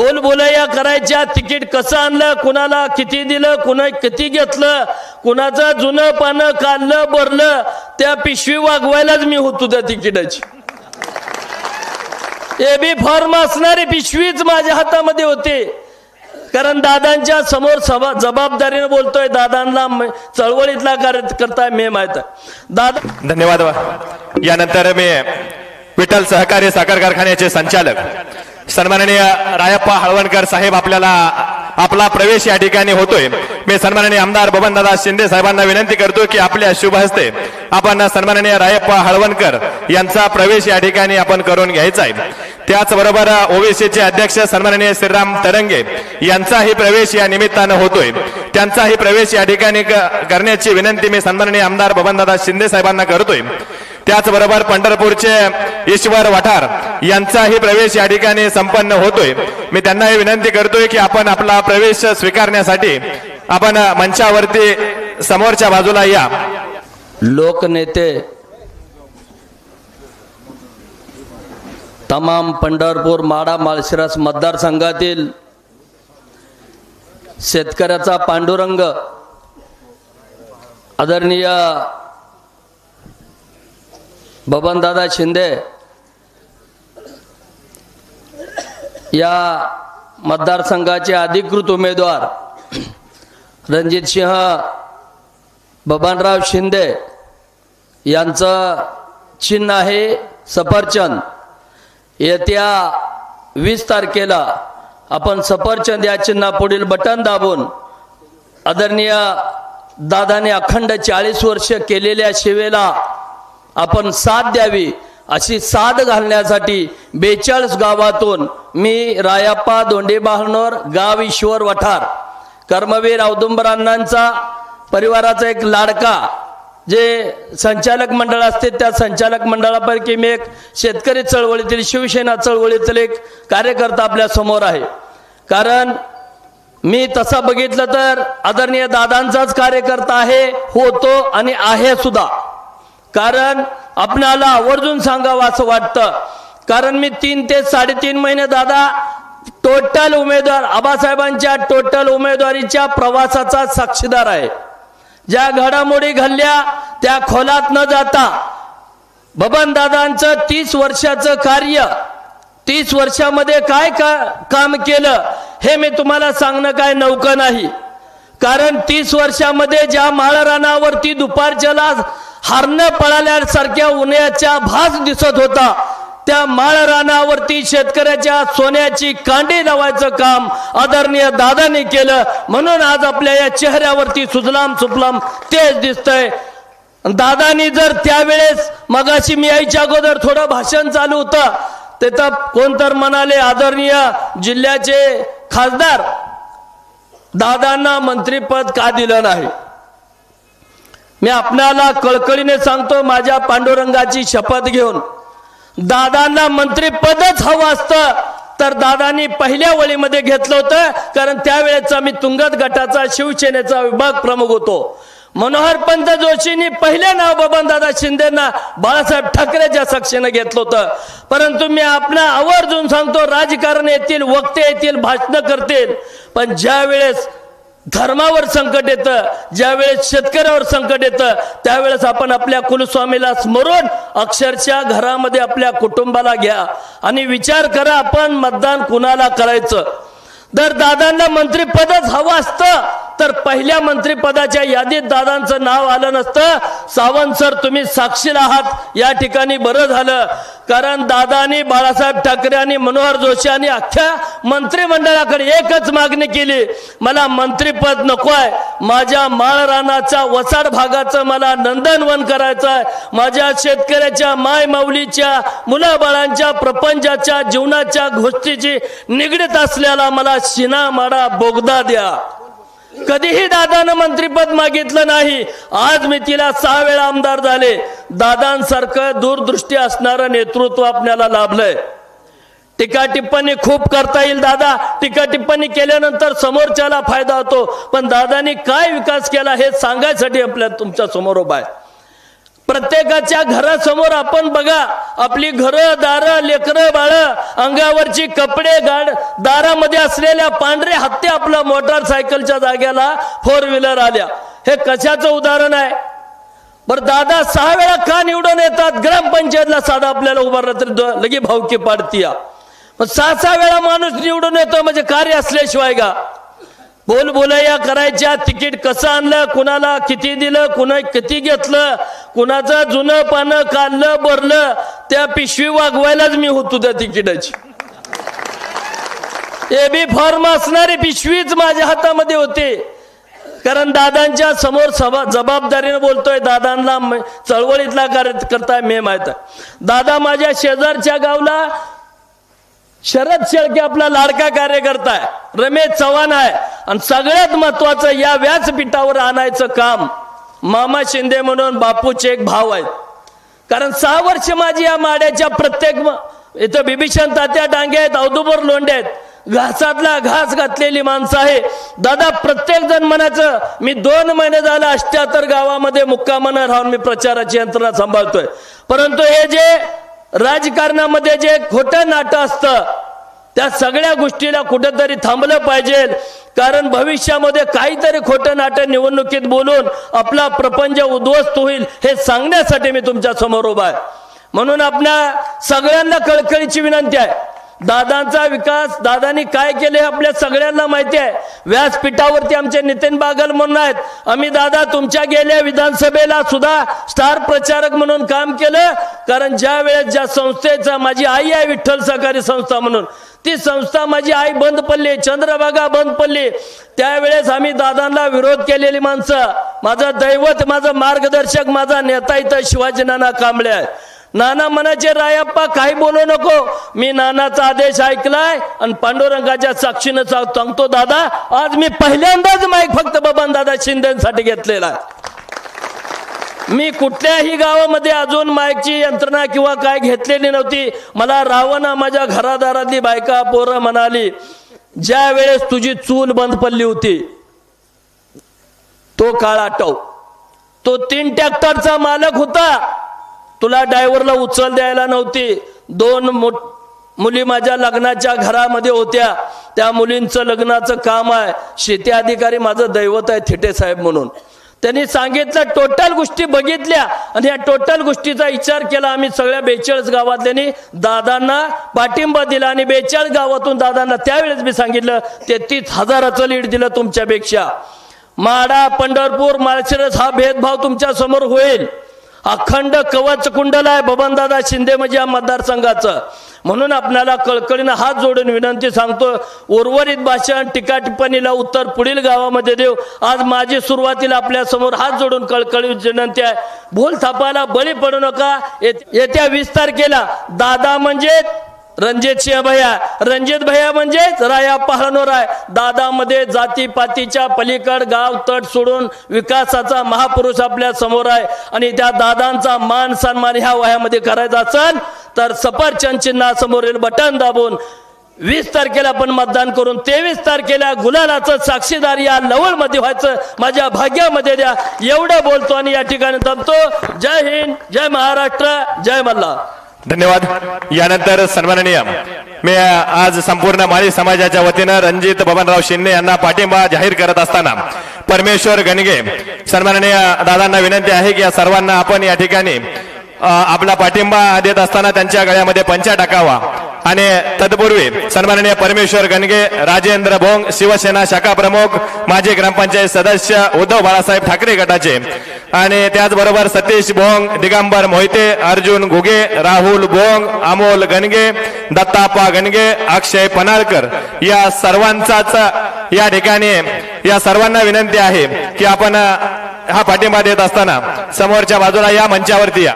बोल बोलया करायच्या तिकीट कसं आणलं कुणाला किती दिलं कुणा किती घेतलं कुणाचं जुनं पानं काढलं भरलं त्या पिशवी वागवायलाच मी होतो त्या तिकिटाची. ए बी फॉर्म असणारी पिशवीच माझ्या हातामध्ये होते. कारण दादांच्या समोर सभा जबाबदारीने बोलतोय दादांना चळवळीतला चळवळीतला कार्यकर्ता मी माहीत दादा धन्यवाद यानंतर मी विठ्ठल सहकारी साखर कारखान्याचे संचालक. सन्माननीय रायप्पा हळवणकर साहेब आपल्याला आपला प्रवेश या ठिकाणी होतोय. मी सन्माननीय आमदार बबनदादा शिंदे साहेबांना विनंती करतो की आपल्या शुभ हस्ते आपण सन्माननीय रायप्पा हळवणकर यांचा प्रवेश या ठिकाणी आपण करून घ्यायचा आहे. त्याचबरोबर ओबीसीचे अध्यक्ष सन्माननीय श्रीराम तरंगे यांचाही प्रवेश या निमित्तानं होतोय. त्यांचाही प्रवेश या ठिकाणी क- करण्याची विनंती मी सन्माननीय आमदार बबनदादा शिंदे साहेबांना करतोय. त्याचबरोबर पंढरपूरचे ईश्वर वठार यांचाही प्रवेश या ठिकाणी संपन्न होतोय. मी त्यांनाही विनंती करतोय की आपण आपला प्रवेश स्वीकारण्यासाठी आपण मंचावरती समोरच्या बाजूला या. लोकनेते तमाम पंढरपूर माडा माळशिरस मतदारसंघातील शेतकऱ्याचा पांडुरंग आदरणीय बबनदादा शिंदे या मतदारसंघाचे अधिकृत उमेदवार रणजित सिंह बबनराव शिंदे यांचं चिन्ह आहे सफरचंद. येत्या वीस तारखेला आपण सफरचंद या चिन्हापुढील बटन दाबून आदरणीय दादाने अखंड चाळीस वर्ष केलेल्या शिवेला आपण साथ द्यावी. अशी साथ घालण्यासाठी बेचाळीस गावातून मी रायाप्पा दोंडेबाहनोर गाव ईश्वर वठार कर्मवीर औदुंबरांनांचा परिवाराचा एक लाडका जे संचालक मंडळ असते त्या संचालक मंडळापैकी मी एक शेतकरी चळवळीतील शिवसेना चळवळीतील एक कार्यकर्ता आपल्यासमोर आहे. कारण मी तसा बघितलं तर आदरणीय दादांचाच कार्यकर्ता आहे होतो आणि आहे सुद्धा. कारण आपणाला आवर्जून सांगावं असं वाटतं. कारण मी तीन ते साडेतीन महिने दादा टोटल उमेदवार आबासाहेबांच्या टोटल उमेदवारीच्या प्रवासाचा साक्षीदार आहे. ज्या घडामोडी घडल्या त्या खोलात न जाता बबन दादांचं तीस वर्षाचं कार्य तीस वर्षामध्ये काय का काम केलं हे मी तुम्हाला सांगणं काय नौकं नाही. कारण तीस वर्षामध्ये ज्या माळरानावरती दुपारच्याला हरण पळाल्यासारख्या उन्हाच्या भास दिसत होता. त्या माळरानावरती शेतकऱ्याच्या सोन्याची कांडी लावायचं काम आदरणीय दादाने केलं. म्हणून आज आपल्या या चेहऱ्यावरती सुजलाम सुफलाम तेच दिसतंय. दादानी जर त्यावेळेस मगाशी मी यायच्या अगोदर थोडं भाषण चालू होतं तिथं कोण तर म्हणाले आदरणीय जिल्ह्याचे खासदार दादांना मंत्रीपद का दिलं नाही? मी आपल्याला कळकळीने सांगतो माझ्या पांडुरंगाची शपथ घेऊन. दादांना मंत्रीपदच हवं असतं तर दादांनी पहिल्या वळीमध्ये घेतलं होतं कारण त्यावेळेचा मी तुंगत गटाचा शिवसेनेचा विभाग प्रमुख होतो. मनोहर पंत जोशींनी पहिले नाव बबनदादा शिंदेना बाळासाहेब ठाकरेच्या सक्षेनं घेतलं होतं. परंतु मी आपला आवर्जून सांगतो राजकारण येतील वक्ते येतील भाषणं करतील. पण ज्या वेळेस धर्मावर संकट येतं ज्यावेळेस शेतकऱ्यावर संकट येतं त्यावेळेस आपण आपल्या कुलस्वामीला स्मरून अक्षरशः घरामध्ये आपल्या कुटुंबाला घ्या आणि विचार करा आपण मतदान कुणाला करायचं? जर दादांना मंत्रीपदच हवं असतं तर पहिल्या मंत्रीपदाच्या यादीत दादांचं नाव आलं नसतं. सावंत सर तुम्ही साक्षीला आहात. या ठिकाणी बरं झालं. कारण दादानी बाळासाहेब ठाकरे आणि मनोहर जोशी आणि अख्ख्या मंत्रिमंडळाकडे एकच मागणी केली. मला मंत्रीपद नको आहे. माझ्या माळरानाचा वसाड भागाचं मला नंदनवन करायचं आहे. माझ्या शेतकऱ्याच्या माय माऊलीच्या मुलाबाळांच्या प्रपंचाच्या जीवनाच्या गोष्टीची निगडीत असल्याला मला शिनामाडा बोगदा द्या. कधीही दादानं मंत्रीपद मागितलं नाही. आज मी तिला सहा वेळा आमदार झाले. दादांसारखं दूरदृष्टी असणारं नेतृत्व आपल्याला लाभलंय. टीका टिप्पणी खूप करता येईल दादा. टीका टिप्पणी केल्यानंतर समोरच्याला फायदा होतो. पण दादानी काय विकास केला हे सांगायसाठी आपल्या तुमच्यासमोर उभा आहे. प्रत्येकाच्या घरासमोर आपण बघा आपली घरं दारं लेकरं बाळ अंगावरची कपडे गाड दारामध्ये असलेल्या पांढरे हत्ते आपल्या मोटारसायकलच्या जाग्याला फोर व्हीलर आल्या. हे कशाचं उदाहरण आहे? बरं दादा सहा वेळा का निवडून येतात? ग्रामपंचायतला साधा आपल्याला उभारलं तरी द- लगे भावकी पाडतीया. मग सहा सहा वेळा माणूस निवडून येतो म्हणजे कार्य असल्याशिवाय का? बोल बोलया करायच्या तिकीट कसं आणलं कुणाला किती दिलं कुणा किती घेतलं? कुणाचं जुनं पानं काढलं भरलं त्या पिशवी वागवायलाच मी होतो त्या तिकिटाची. ए बी फॉर्म असणारी पिशवीच माझ्या हातामध्ये होते. कारण दादांच्या समोर सभा जबाबदारीने बोलतोय दादांना चळवळीतला कार्य करताय मे माहीत दादा माझ्या शेजारच्या गावला शरद शेळके आपला लाडका कार्यकर्ता आहे रमेश चव्हाण आहे. आणि सगळ्यात महत्वाचं या व्यासपीठावर आणायचं काम मामा शिंदे म्हणून बापूचे एक भाव आहेत. कारण सहा वर्ष माझी या माड्याच्या प्रत्येक इथं बिभीषण तात्या डांगे आहेत औदुबर लोंडे आहेत. घासातला घास घातलेली माणसं आहे. दादा प्रत्येक जण म्हणायचं मी दोन महिने झालं अष्ट्याहत्तर गावामध्ये मुक्कामानं राहून मी प्रचाराची यंत्रणा सांभाळतोय. परंतु हे जे राजकारणामध्ये जे खोटं नाटं असतं त्या सगळ्या गोष्टीला कुठेतरी थांबलं पाहिजे. कारण भविष्यामध्ये काहीतरी खोटं नाटं निवडणुकीत बोलून आपला प्रपंच उद्ध्वस्त होईल हे सांगण्यासाठी मी तुमच्यासमोर उभा आहे. म्हणून आपल्या सगळ्यांना कळकळीची विनंती आहे. दादांचा विकास दादानी काय केले आपल्या सगळ्यांना माहिती आहे. व्यासपीठावरती आमचे नितीन बागल म्हणून आहेत. आम्ही दादा तुमच्या गेल्या विधानसभेला सुद्धा स्टार प्रचारक म्हणून काम केलं. कारण ज्या वेळेस ज्या संस्थेचा माझी आई आहे विठ्ठल सहकारी संस्था म्हणून ती संस्था माझी आई बंद पडली चंद्रभागा बंद पडली. त्यावेळेस आम्ही दादांना विरोध केलेली माणसं माझं दैवत माझं मार्गदर्शक माझा नेता इथं शिवाजी नाना कांबळे आहे. नाना म्हणायचे रायप्पा काही बोलू नको. मी नानाचा आदेश ऐकलाय आणि पांडुरंगाच्या साक्षीनं सांगतो दादा आज मी पहिल्यांदाच माईक फक्त बबन दादा शिंदेसाठी घेतलेला मी कुठल्याही गावामध्ये अजून माईकची यंत्रणा किंवा काय घेतलेली नव्हती. मला रावणा माझ्या घरादारातली बायका पोरं म्हणाली ज्या वेळेस तुझी चूल बंद पडली होती तो काळ आटव तो तीन ट्रॅक्टरचा मालक होता. तुला ड्रायव्हरला उचल द्यायला नव्हती. दोन मो- मुली माझ्या लग्नाच्या घरामध्ये होत्या. त्या मुलींचं लग्नाचं काम आहे. शेती अधिकारी माझं दैवत आहे थिटे साहेब म्हणून. त्यांनी सांगितलं टोटल गोष्टी बघितल्या आणि या टोटल गोष्टीचा विचार केला. आम्ही सगळ्या बेचाळीस गावातल्यानी दादांना पाठिंबा दिला आणि बेचाळीस गावातून दादांना त्यावेळेस मी सांगितलं तेहतीस हजाराचं लीड दिलं तुमच्यापेक्षा. माडा पंढरपूर माळशिरस हा भेदभाव तुमच्यासमोर होईल. अखंड कवच कुंडल आहे. बबनदादा शिंदे म्हणजे या मतदारसंघाचं. म्हणून आपल्याला कळकळीनं हात जोडून विनंती सांगतो उर्वरित भाषण टीका टिप्पणीला उत्तर पुढील गावामध्ये देऊ. आज माझी सुरुवातीला आपल्यासमोर हात जोडून कळकळी विनंती आहे. भूल थापायला बळी पडू नका. येत- येत्या वीस तारखेला दादा म्हणजे रणजित सिंह भैया. रणजित भैया म्हणजेच राया पहाणोर आहे. दादामध्ये जातीपातीच्या पलीकड गाव तट सोडून विकासाचा महापुरुष आपल्यासमोर आहे. आणि त्या दादांचा मान सन्मान ह्या वयामध्ये करायचा असेल तर सफरचंद चिन्हासमोरील बटन दाबून वीस तारखेला आपण मतदान करून तेवीस तारखेला गुलालाचं साक्षीदार या लवळमध्ये व्हायचं. माझ्या भाग्यामध्ये द्या. एवढं बोलतो आणि या ठिकाणी थांबतो. जय हिंद जय महाराष्ट्र जय मल्ला धन्यवाद. यानंतर सन्माननीय मी आज संपूर्ण माळी समाजाच्या वतीनं रणजित बबनराव शिंदे यांना पाठिंबा जाहीर करत असताना परमेश्वर गणगे सन्माननीय दादांना विनंती आहे की या सर्वांना आपण या ठिकाणी आपला पाठिंबा देत असताना त्यांच्या गळ्यामध्ये पंचा टाकावा. आणि तत्पूर्वी सन्माननीय परमेश्वर गणगे राजेंद्र भोंग शिवसेना शाखा प्रमुख माजी ग्रामपंचायत सदस्य उद्धव बाळासाहेब ठाकरे गटाचे. आणि त्याचबरोबर सतीश भोंग दिगंबर मोहिते अर्जुन घुगे राहुल भोंग अमोल गणगे दत्तापा गणगे अक्षय पनाळकर या सर्वांचाच या ठिकाणी या सर्वांना विनंती आहे की आपण हा पाठिंबा देत असताना समोरच्या बाजूला या मंचावरती या.